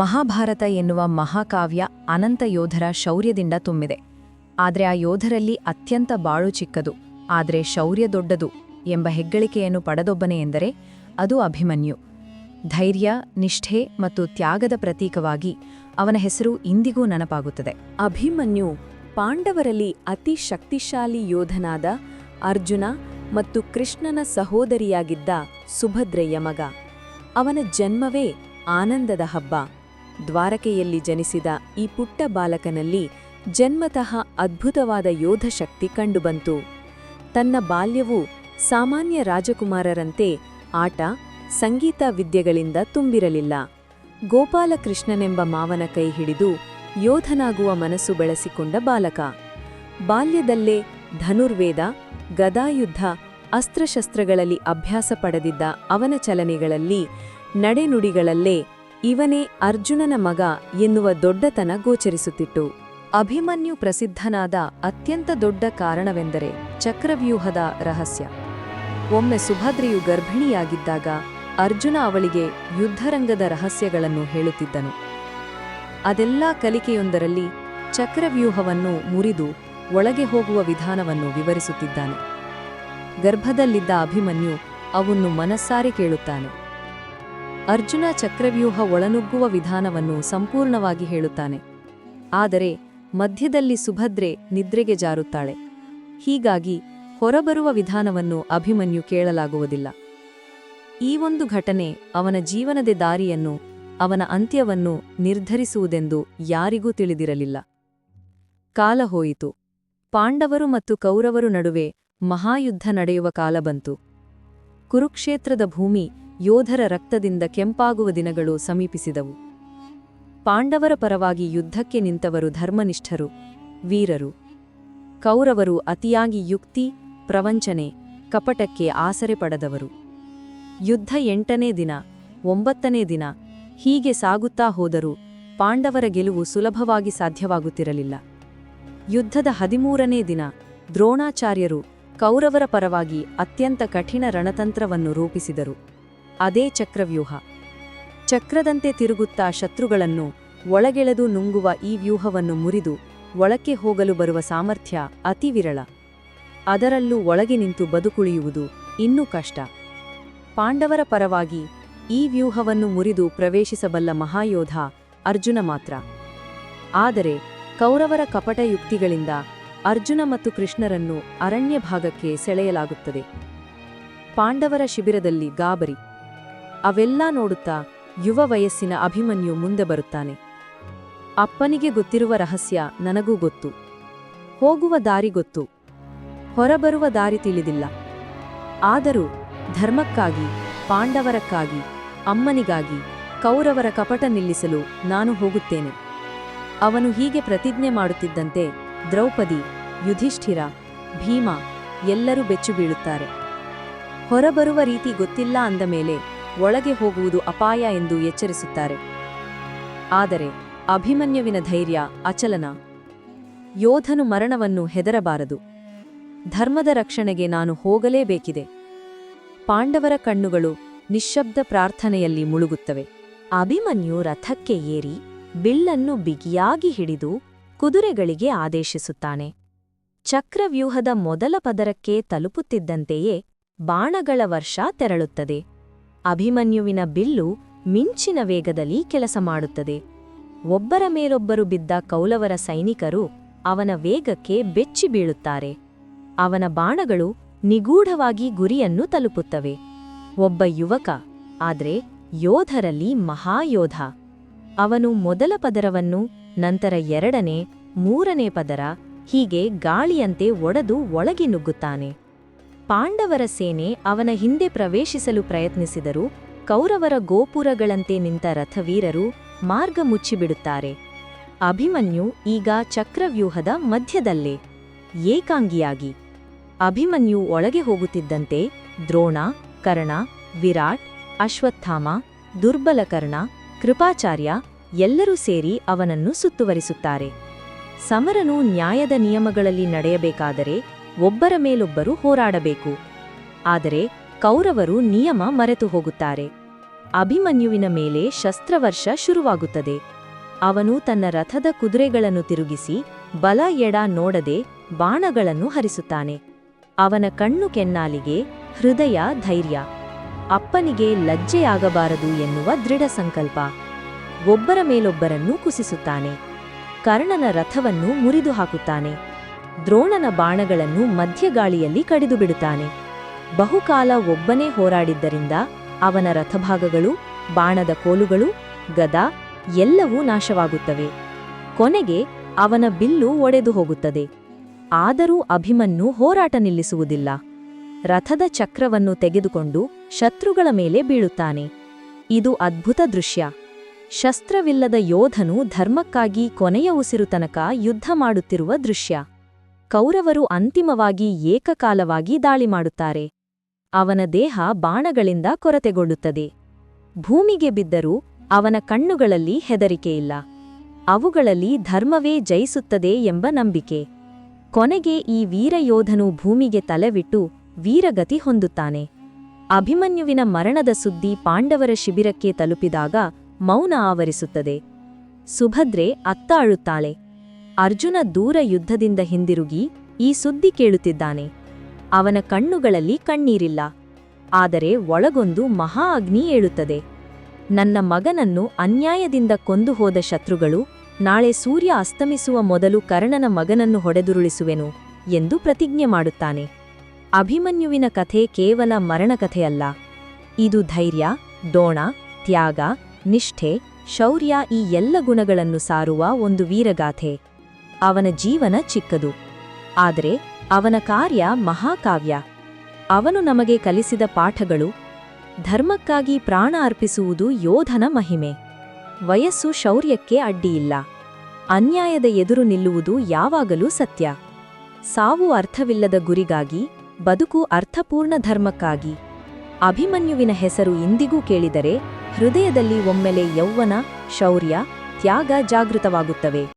ಮಹಾಭಾರತ ಎನ್ನುವ ಮಹಾಕಾವ್ಯ ಅನಂತ ಯೋಧರ ಶೌರ್ಯದಿಂದ ತುಂಬಿದೆ. ಆದರೆ ಆ ಯೋಧರಲ್ಲಿ ಅತ್ಯಂತ ಬಾಳು ಚಿಕ್ಕದು, ಆದರೆ ಶೌರ್ಯ ದೊಡ್ಡದು ಎಂಬ ಹೆಗ್ಗಳಿಕೆಯನ್ನು ಪಡೆದೊಬ್ಬನೆ ಎಂದರೆ ಅದು ಅಭಿಮನ್ಯು. ಧೈರ್ಯ, ನಿಷ್ಠೆ ಮತ್ತು ತ್ಯಾಗದ ಪ್ರತೀಕವಾಗಿ ಅವನ ಹೆಸರು ಇಂದಿಗೂ ನೆನಪಾಗುತ್ತದೆ. ಅಭಿಮನ್ಯು ಪಾಂಡವರಲ್ಲಿ ಅತಿ ಶಕ್ತಿಶಾಲಿ ಯೋಧನಾದ ಅರ್ಜುನ ಮತ್ತು ಕೃಷ್ಣನ ಸಹೋದರಿಯಾಗಿದ್ದ ಸುಭದ್ರೆಯ ಮಗ. ಅವನ ಜನ್ಮವೇ ಆನಂದದ ಹಬ್ಬ. ದ್ವಾರಕೆಯಲ್ಲಿ ಜನಿಸಿದ ಈ ಪುಟ್ಟ ಬಾಲಕನಲ್ಲಿ ಜನ್ಮತಃ ಅದ್ಭುತವಾದ ಯೋಧಶಕ್ತಿ ಕಂಡುಬಂತು. ತನ್ನ ಬಾಲ್ಯವು ಸಾಮಾನ್ಯ ರಾಜಕುಮಾರರಂತೆ ಆಟ, ಸಂಗೀತ ವಿದ್ಯೆಗಳಿಂದ ತುಂಬಿರಲಿಲ್ಲ. ಗೋಪಾಲಕೃಷ್ಣನೆಂಬ ಮಾವನ ಕೈ ಹಿಡಿದು ಯೋಧನಾಗುವ ಮನಸ್ಸು ಬೆಳೆಸಿಕೊಂಡ ಬಾಲಕ. ಬಾಲ್ಯದಲ್ಲೇ ಧನುರ್ವೇದ, ಗದಾಯುದ್ಧ, ಅಸ್ತ್ರಶಸ್ತ್ರಗಳಲ್ಲಿ ಅಭ್ಯಾಸ ಪಡೆದಿದ್ದ ಅವನ ಚಲನೆಗಳಲ್ಲಿ ನಡೆನುಡಿಗಳಲ್ಲೇ ಇವನೇ ಅರ್ಜುನನ ಮಗ ಎನ್ನುವ ದೊಡ್ಡತನ ಗೋಚರಿಸುತ್ತಿತ್ತು. ಅಭಿಮನ್ಯು ಪ್ರಸಿದ್ಧನಾದ ಅತ್ಯಂತ ದೊಡ್ಡ ಕಾರಣವೆಂದರೆ ಚಕ್ರವ್ಯೂಹದ ರಹಸ್ಯ. ಒಮ್ಮೆ ಸುಭದ್ರೆಯು ಗರ್ಭಿಣಿಯಾಗಿದ್ದಾಗ ಅರ್ಜುನ ಅವಳಿಗೆ ಯುದ್ಧರಂಗದ ರಹಸ್ಯಗಳನ್ನು ಹೇಳುತ್ತಿದ್ದನು. ಅದೆಲ್ಲ ಕಲಿಕೆಯೊಂದರಲ್ಲಿ ಚಕ್ರವ್ಯೂಹವನ್ನು ಮುರಿದು ಒಳಗೆ ಹೋಗುವ ವಿಧಾನವನ್ನು ವಿವರಿಸುತ್ತಿದ್ದಾನೆ. ಗರ್ಭದಲ್ಲಿದ್ದ ಅಭಿಮನ್ಯು ಅವನ್ನು ಮನಸ್ಸಾರಿ ಕೇಳುತ್ತಾನೆ. ಅರ್ಜುನ ಚಕ್ರವ್ಯೂಹ ಒಳನುಗ್ಗುವ ವಿಧಾನವನ್ನು ಸಂಪೂರ್ಣವಾಗಿ ಹೇಳುತ್ತಾನೆ. ಆದರೆ, ಮಧ್ಯದಲ್ಲಿ ಸುಭದ್ರೆ ನಿದ್ರೆಗೆ ಜಾರುತ್ತಾಳೆ. ಹೀಗಾಗಿ, ಹೊರಬರುವ ವಿಧಾನವನ್ನು ಅಭಿಮನ್ಯು ಕೇಳಲಾಗುವುದಿಲ್ಲ. ಈ ಒಂದು ಘಟನೆ ಅವನ ಜೀವನದ ದಾರಿಯನ್ನು, ಅವನ ಅಂತ್ಯವನ್ನು ನಿರ್ಧರಿಸುವುದೆಂದು ಯಾರಿಗೂ ತಿಳಿದಿರಲಿಲ್ಲ. ಕಾಲ ಹೋಯಿತು. ಪಾಂಡವರು ಮತ್ತು ಕೌರವರು ನಡುವೆ ಮಹಾಯುದ್ಧ ನಡೆಯುವ ಕಾಲ ಬಂತು. ಕುರುಕ್ಷೇತ್ರದ ಭೂಮಿ ಯೋಧರ ರಕ್ತದಿಂದ ಕೆಂಪಾಗುವ ದಿನಗಳು ಸಮೀಪಿಸಿದವು. ಪಾಂಡವರ ಪರವಾಗಿ ಯುದ್ಧಕ್ಕೆ ನಿಂತವರು ಧರ್ಮನಿಷ್ಠರು, ವೀರರು. ಕೌರವರು ಅತಿಯಾಗಿ ಯುಕ್ತಿ, ಪ್ರವಂಚನೆ, ಕಪಟಕ್ಕೆ ಆಸರೆ ಪಡೆದವರು. ಯುದ್ಧ ಎಂಟನೇ ದಿನ, ಒಂಬತ್ತನೇ ದಿನ, ಹೀಗೆ ಸಾಗುತ್ತಾ ಹೋದರೂ ಪಾಂಡವರ ಗೆಲುವು ಸುಲಭವಾಗಿ ಸಾಧ್ಯವಾಗುತ್ತಿರಲಿಲ್ಲ. ಯುದ್ಧದ ಹದಿಮೂರನೇ ದಿನ, ದ್ರೋಣಾಚಾರ್ಯರು ಕೌರವರ ಪರವಾಗಿ ಅತ್ಯಂತ ಕಠಿಣ ರಣತಂತ್ರವನ್ನು ರೂಪಿಸಿದರು. ಅದೇ ಚಕ್ರವ್ಯೂಹ. ಚಕ್ರದಂತೆ ತಿರುಗುತ್ತಾ ಶತ್ರುಗಳನ್ನು ಒಳಗೆಳೆದು ನುಂಗುವ ಈ ವ್ಯೂಹವನ್ನು ಮುರಿದು ಒಳಕ್ಕೆ ಹೋಗಲು ಬರುವ ಸಾಮರ್ಥ್ಯ ಅತಿ ವಿರಳ. ಅದರಲ್ಲೂ ಒಳಗೆ ನಿಂತು ಬದುಕುಳಿಯುವುದು ಇನ್ನೂ ಕಷ್ಟ. ಪಾಂಡವರ ಪರವಾಗಿ ಈ ವ್ಯೂಹವನ್ನು ಮುರಿದು ಪ್ರವೇಶಿಸಬಲ್ಲ ಮಹಾಯೋಧ ಅರ್ಜುನ ಮಾತ್ರ. ಆದರೆ ಕೌರವರ ಕಪಟ ಯುಕ್ತಿಗಳಿಂದ ಅರ್ಜುನ ಮತ್ತು ಕೃಷ್ಣರನ್ನು ಅರಣ್ಯ ಭಾಗಕ್ಕೆ ಸೆಳೆಯಲಾಗುತ್ತದೆ. ಪಾಂಡವರ ಶಿಬಿರದಲ್ಲಿ ಗಾಬರಿ. ಅವೆಲ್ಲ ನೋಡುತ್ತಾ ಯುವ ವಯಸ್ಸಿನ ಅಭಿಮನ್ಯು ಮುಂದೆ ಬರುತ್ತಾನೆ. ಅಪ್ಪನಿಗೆ ಗೊತ್ತಿರುವ ರಹಸ್ಯ ನನಗೂ ಗೊತ್ತು. ಹೋಗುವ ದಾರಿ ಗೊತ್ತು. ಹೊರಬರುವ ದಾರಿ ತಿಳಿದಿಲ್ಲ. ಆದರೂ ಧರ್ಮಕ್ಕಾಗಿ, ಪಾಂಡವರಕ್ಕಾಗಿ, ಅಮ್ಮನಿಗಾಗಿ, ಕೌರವರ ಕಪಟ ನಿಲ್ಲಿಸಲು ನಾನು ಹೋಗುತ್ತೇನೆ. ಅವನು ಹೀಗೆ ಪ್ರತಿಜ್ಞೆ ಮಾಡುತ್ತಿದ್ದಂತೆ ದ್ರೌಪದಿ, ಯುಧಿಷ್ಠಿರ, ಭೀಮ ಎಲ್ಲರೂ ಬೆಚ್ಚು ಬೀಳುತ್ತಾರೆ. ಹೊರಬರುವ ರೀತಿ ಗೊತ್ತಿಲ್ಲ ಅಂದ ಮೇಲೆ ಒಳಗೆ ಹೋಗುವುದು ಅಪಾಯ ಎಂದು ಎಚ್ಚರಿಸುತ್ತಾರೆ. ಆದರೆ ಅಭಿಮನ್ಯುವಿನ ಧೈರ್ಯ ಅಚಲನ. ಯೋಧನು ಮರಣವನ್ನು ಹೆದರಬಾರದು. ಧರ್ಮದ ರಕ್ಷಣೆಗೆ ನಾನು ಹೋಗಲೇಬೇಕಿದೆ. ಪಾಂಡವರ ಕಣ್ಣುಗಳು ನಿಶ್ಶಬ್ದ ಪ್ರಾರ್ಥನೆಯಲ್ಲಿ ಮುಳುಗುತ್ತವೆ. ಅಭಿಮನ್ಯು ರಥಕ್ಕೆ ಏರಿ ಬಿಲ್ಲನ್ನು ಬಿಗಿಯಾಗಿ ಹಿಡಿದು ಕುದುರೆಗಳಿಗೆ ಆದೇಶಿಸುತ್ತಾನೆ. ಚಕ್ರವ್ಯೂಹದ ಮೊದಲ ಪದರಕ್ಕೆ ತಲುಪುತ್ತಿದ್ದಂತೆಯೇ ಬಾಣಗಳ ವರ್ಷ ತೆರಳುತ್ತದೆ. ಅಭಿಮನ್ಯುವಿನ ಬಿಲ್ಲು ಮಿಂಚಿನ ವೇಗದಲ್ಲಿ ಕೆಲಸ ಮಾಡುತ್ತದೆ. ಒಬ್ಬರ ಮೇಲೊಬ್ಬರು ಬಿದ್ದ ಕೌಲವರ ಸೈನಿಕರು ಅವನ ವೇಗಕ್ಕೆ ಬೆಚ್ಚಿ ಬೀಳುತ್ತಾರೆ. ಅವನ ಬಾಣಗಳು ನಿಗೂಢವಾಗಿ ಗುರಿಯನ್ನು ತಲುಪುತ್ತವೆ. ಒಬ್ಬ ಯುವಕ, ಆದರೆ ಯೋಧರಲ್ಲಿ ಮಹಾಯೋಧ. ಅವನು ಮೊದಲ ಪದರವನ್ನು, ನಂತರ ಎರಡನೇ, ಮೂರನೇ ಪದರ, ಹೀಗೆ ಗಾಳಿಯಂತೆ ಒಡೆದು ಒಳಗೆ ನುಗ್ಗುತ್ತಾನೆ. ಪಾಂಡವರ ಸೇನೆ ಅವನ ಹಿಂದೆ ಪ್ರವೇಶಿಸಲು ಪ್ರಯತ್ನಿಸಿದರು ಕೌರವರ ಗೋಪುರಗಳಂತೆ ನಿಂತ ರಥವೀರರು ಮಾರ್ಗ ಮುಚ್ಚಿಬಿಡುತ್ತಾರೆ. ಅಭಿಮನ್ಯು ಈಗ ಚಕ್ರವ್ಯೂಹದ ಮಧ್ಯದಲ್ಲೇ, ಏಕಾಂಗಿಯಾಗಿ. ಅಭಿಮನ್ಯು ಒಳಗೆ ಹೋಗುತ್ತಿದ್ದಂತೆ ದ್ರೋಣ, ಕರ್ಣ, ವಿರಾಟ್, ಅಶ್ವತ್ಥಾಮ, ದುರ್ಬಲಕರ್ಣ, ಕೃಪಾಚಾರ್ಯ ಎಲ್ಲರೂ ಸೇರಿ ಅವನನ್ನು ಸುತ್ತುವರಿಸುತ್ತಾರೆ. ಸಮರನು ನ್ಯಾಯದ ನಿಯಮಗಳಲ್ಲಿ ನಡೆಯಬೇಕಾದರೆ ಒಬ್ಬರ ಮೇಲೊಬ್ಬರು ಹೋರಾಡಬೇಕು. ಆದರೆ ಕೌರವರು ನಿಯಮ ಮರೆತು ಹೋಗುತ್ತಾರೆ. ಅಭಿಮನ್ಯುವಿನ ಮೇಲೆ ಶಸ್ತ್ರವರ್ಷ ಶುರುವಾಗುತ್ತದೆ. ಅವನು ತನ್ನ ರಥದ ಕುದುರೆಗಳನ್ನು ತಿರುಗಿಸಿ ಬಲ ಎಡ ನೋಡದೆ ಬಾಣಗಳನ್ನು ಹರಿಸುತ್ತಾನೆ. ಅವನ ಕಣ್ಣು ಕೆನ್ನಾಲಿಗೆ ಹೃದಯ ಧೈರ್ಯ. ಅಪ್ಪನಿಗೆ ಲಜ್ಜೆಯಾಗಬಾರದು ಎನ್ನುವ ದೃಢ ಸಂಕಲ್ಪ. ಒಬ್ಬರ ಮೇಲೊಬ್ಬರನ್ನು ಕುಸಿಸುತ್ತಾನೆ. ಕರ್ಣನ ರಥವನ್ನು ಮುರಿದು ಹಾಕುತ್ತಾನೆ ದ್ರೋಣನ ಬಾಣಗಳನ್ನು ಮಧ್ಯಗಾಳಿಯಲ್ಲಿ ಕಡಿದುಬಿಡುತ್ತಾನೆ ಬಹುಕಾಲ ಒಬ್ಬನೇ ಹೋರಾಡಿದ್ದರಿಂದ ಅವನ ರಥಭಾಗಗಳು, ಬಾಣದ ಕೋಲುಗಳು, ಗದ ಎಲ್ಲವೂ ನಾಶವಾಗುತ್ತವೆ. ಕೊನೆಗೆ ಅವನ ಬಿಲ್ಲು ಒಡೆದು ಹೋಗುತ್ತದೆ. ಆದರೂ ಅಭಿಮನ್ನು ಹೋರಾಟ ನಿಲ್ಲಿಸುವುದಿಲ್ಲ. ರಥದ ಚಕ್ರವನ್ನು ತೆಗೆದುಕೊಂಡು ಶತ್ರುಗಳ ಮೇಲೆ ಬೀಳುತ್ತಾನೆ. ಇದು ಅದ್ಭುತ ದೃಶ್ಯ. ಶಸ್ತ್ರವಿಲ್ಲದ ಯೋಧನು ಧರ್ಮಕ್ಕಾಗಿ ಕೊನೆಯ ಉಸಿರು ತನಕ ಯುದ್ಧ ಮಾಡುತ್ತಿರುವ ದೃಶ್ಯ. ಕೌರವರು ಅಂತಿಮವಾಗಿ ಏಕಕಾಲವಾಗಿ ದಾಳಿ ಮಾಡುತ್ತಾರೆ. ಅವನ ದೇಹ ಬಾಣಗಳಿಂದ ಕೊರತೆಗೊಳ್ಳುತ್ತದೆ. ಭೂಮಿಗೆ ಬಿದ್ದರೂ ಅವನ ಕಣ್ಣುಗಳಲ್ಲಿ ಹೆದರಿಕೆಯಿಲ್ಲ ಅವುಗಳಲ್ಲಿ ಧರ್ಮವೇ ಜಯಿಸುತ್ತದೆ ಎಂಬ ನಂಬಿಕೆ. ಕೊನೆಗೆ ಈ ವೀರಯೋಧನು ಭೂಮಿಗೆ ತಲೆವಿಟ್ಟು ವೀರಗತಿ ಹೊಂದುತ್ತಾನೆ. ಅಭಿಮನ್ಯುವಿನ ಮರಣದ ಸುದ್ದಿ ಪಾಂಡವರ ಶಿಬಿರಕ್ಕೆ ತಲುಪಿದಾಗ ಮೌನ ಆವರಿಸುತ್ತದೆ. ಸುಭದ್ರೆ ಅತ್ತ ಅಳುತ್ತಾಳೆ ಅರ್ಜುನ ದೂರ ಯುದ್ಧದಿಂದ ಹಿಂದಿರುಗಿ ಈ ಸುದ್ದಿ ಕೇಳುತ್ತಿದ್ದಾನೆ. ಅವನ ಕಣ್ಣುಗಳಲ್ಲಿ ಕಣ್ಣೀರಿಲ್ಲ. ಆದರೆ ಒಳಗೊಂದು ಮಹಾ ಅಗ್ನಿ ಏಳುತ್ತದೆ. ನನ್ನ ಮಗನನ್ನು ಅನ್ಯಾಯದಿಂದ ಕೊಂದು ಹೋದ ಶತ್ರುಗಳು ನಾಳೆ ಸೂರ್ಯ ಅಸ್ತಮಿಸುವ ಮೊದಲು ಕರ್ಣನ ಮಗನನ್ನು ಹೊಡೆದುರುಳಿಸುವೆನು ಎಂದು ಪ್ರತಿಜ್ಞೆ ಮಾಡುತ್ತಾನೆ. ಅಭಿಮನ್ಯುವಿನ ಕಥೆ ಕೇವಲ ಮರಣಕಥೆಯಲ್ಲ. ಇದು ಧೈರ್ಯ, ದೋಣ, ತ್ಯಾಗ, ನಿಷ್ಠೆ, ಶೌರ್ಯ ಈ ಎಲ್ಲ ಗುಣಗಳನ್ನು ಸಾರುವ ಒಂದು ವೀರಗಾಥೆ. ಅವನ ಜೀವನ ಚಿಕ್ಕದು. ಆದರೆ ಅವನ ಕಾರ್ಯ ಮಹಾಕಾವ್ಯ. ಅವನು ನಮಗೆ ಕಲಿಸಿದ ಪಾಠಗಳು ಧರ್ಮಕ್ಕಾಗಿ ಪ್ರಾಣ ಅರ್ಪಿಸುವುದು ಯೋಧನ ಮಹಿಮೆ. ವಯಸ್ಸು ಶೌರ್ಯಕ್ಕೆ ಅಡ್ಡಿಯಿಲ್ಲ. ಅನ್ಯಾಯದ ಎದುರು ನಿಲ್ಲುವುದು ಯಾವಾಗಲೂ ಸತ್ಯ. ಸಾವು ಅರ್ಥವಿಲ್ಲದ ಗುರಿಗಾಗಿ, ಬದುಕು ಅರ್ಥಪೂರ್ಣ ಧರ್ಮಕ್ಕಾಗಿ. ಅಭಿಮನ್ಯುವಿನ ಹೆಸರು ಇಂದಿಗೂ ಕೇಳಿದರೆ ಹೃದಯದಲ್ಲಿ ಒಮ್ಮೆಲೆ ಯೌವನ, ಶೌರ್ಯ, ತ್ಯಾಗ ಜಾಗೃತವಾಗುತ್ತವೆ.